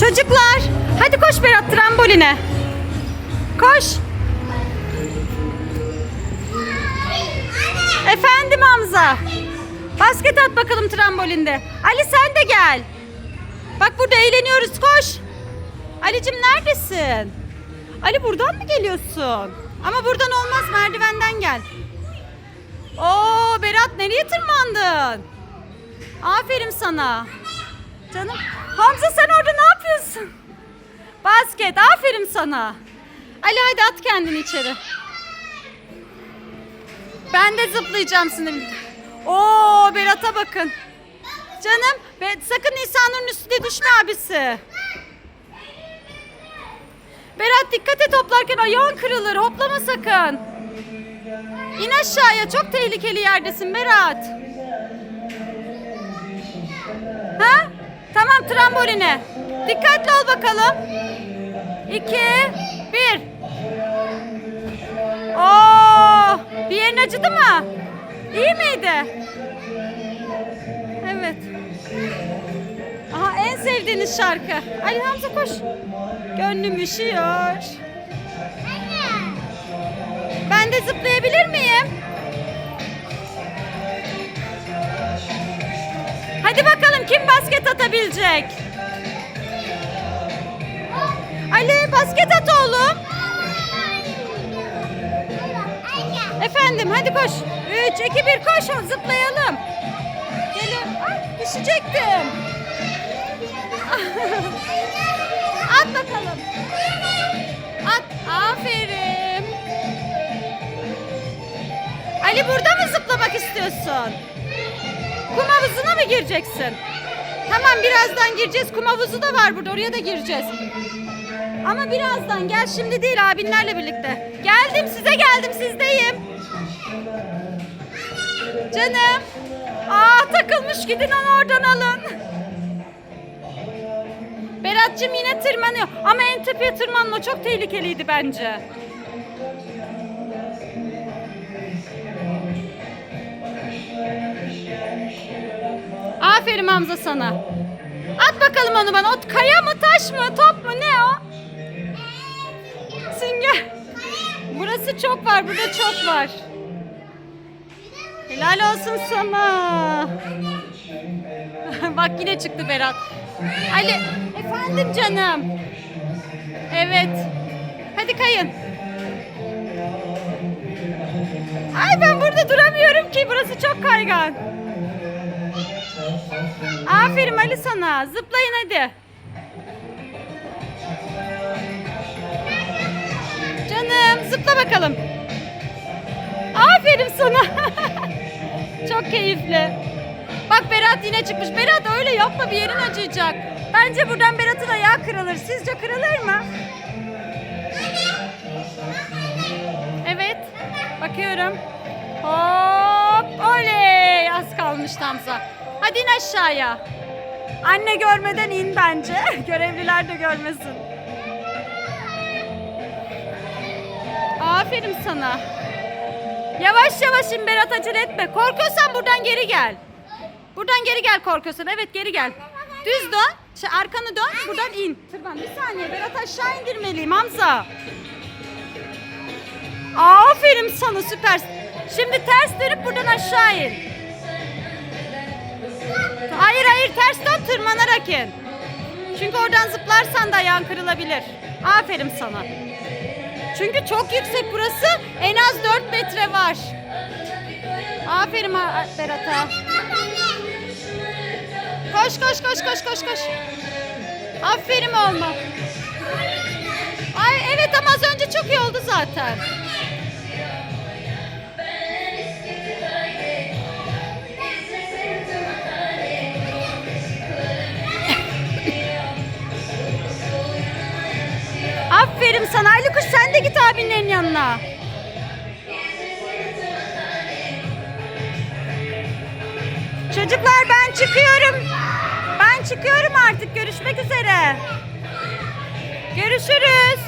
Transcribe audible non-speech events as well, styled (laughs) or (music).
Çocuklar hadi koş Berat tramboline. Koş. Efendim Hamza. Basket at bakalım trambolinde. Ali sen de gel. Bak burada eğleniyoruz koş. Alicim neredesin? Ali buradan mı geliyorsun? Ama buradan olmaz merdivenden gel. Oo Berat nereye tırmandın? Aferin sana. Canım. Hamza sen orada ne yapıyorsun? (laughs) Basket aferin sana. Ali hadi at kendini içeri. Ben de zıplayacağım sizinle. Oo Berat'a bakın. Canım be, sakın Nisan'ın üstüne düşme abisi. Berat dikkat et hoplarken ayağın kırılır. Hoplama sakın. İn aşağıya çok tehlikeli yerdesin Berat. Ha? Tamam tramboline. Dikkatli ol bakalım. İki, bir. Oo, bir yerin acıdı mı? İyi miydi? Evet. Aha en sevdiğiniz şarkı. Ali Hamza koş. Gönlüm üşüyor. Ben de zıplayabilir Hadi bakalım kim basket atabilecek? Ali basket at oğlum. Efendim hadi koş. 3, 2, 1 koş zıplayalım. Gelin. Ay düşecektim. (laughs) At bakalım. At. Aferin. Ali burada mı zıplamak istiyorsun? Kum havuzuna mı gireceksin? Tamam birazdan gireceğiz. Kum havuzu da var burada. Oraya da gireceğiz. Ama birazdan gel şimdi değil abinlerle birlikte. Geldim size geldim sizdeyim. Canım. Aa takılmış gidin onu oradan alın. Berat'cığım yine tırmanıyor. Ama en tepeye tırmanma çok tehlikeliydi bence. Aferin Hamza sana. At bakalım onu bana. O kaya mı taş mı top mu ne o? Sünger. Burası çok var. Burada çok var. Helal olsun sana. (laughs) Bak yine çıktı Berat. Ali. Efendim canım. Evet. Hadi kayın. Ay ben burada duramıyorum ki. Burası çok kaygan. Aferin Ali sana. Zıplayın hadi. Canım zıpla bakalım. Aferin sana. (laughs) Çok keyifli. Bak Berat yine çıkmış. Berat öyle yapma bir yerin acıyacak. Bence buradan Berat'ın ayağı kırılır. Sizce kırılır mı? Evet. Bakıyorum. Hop. Oley. Az kalmış Hamza. Hadi in aşağıya. Anne görmeden in bence. (laughs) Görevliler de görmesin. Aferin sana. Yavaş yavaş in Berat acele etme. Korkuyorsan buradan geri gel. Buradan geri gel korkuyorsan. Evet geri gel. Düz dön. Şey, arkanı dön. Buradan in. Tırman bir saniye. Berat aşağı indirmeliyim Hamza. Aferin sana süper. Şimdi ters dönüp buradan aşağı in. Hayır hayır ters dön tırmanarak in. Çünkü oradan zıplarsan da ayağın kırılabilir. Aferin sana. Çünkü çok yüksek burası. En az 4 metre var. Aferin Berat'a. Koş koş koş koş koş koş. Aferin oğlum. Ay evet ama az önce çok iyi oldu zaten. Aferin sana Ali Kuş sen de git abinlerin yanına. Çocuklar ben çıkıyorum. Ben çıkıyorum artık. Görüşmek üzere. Görüşürüz.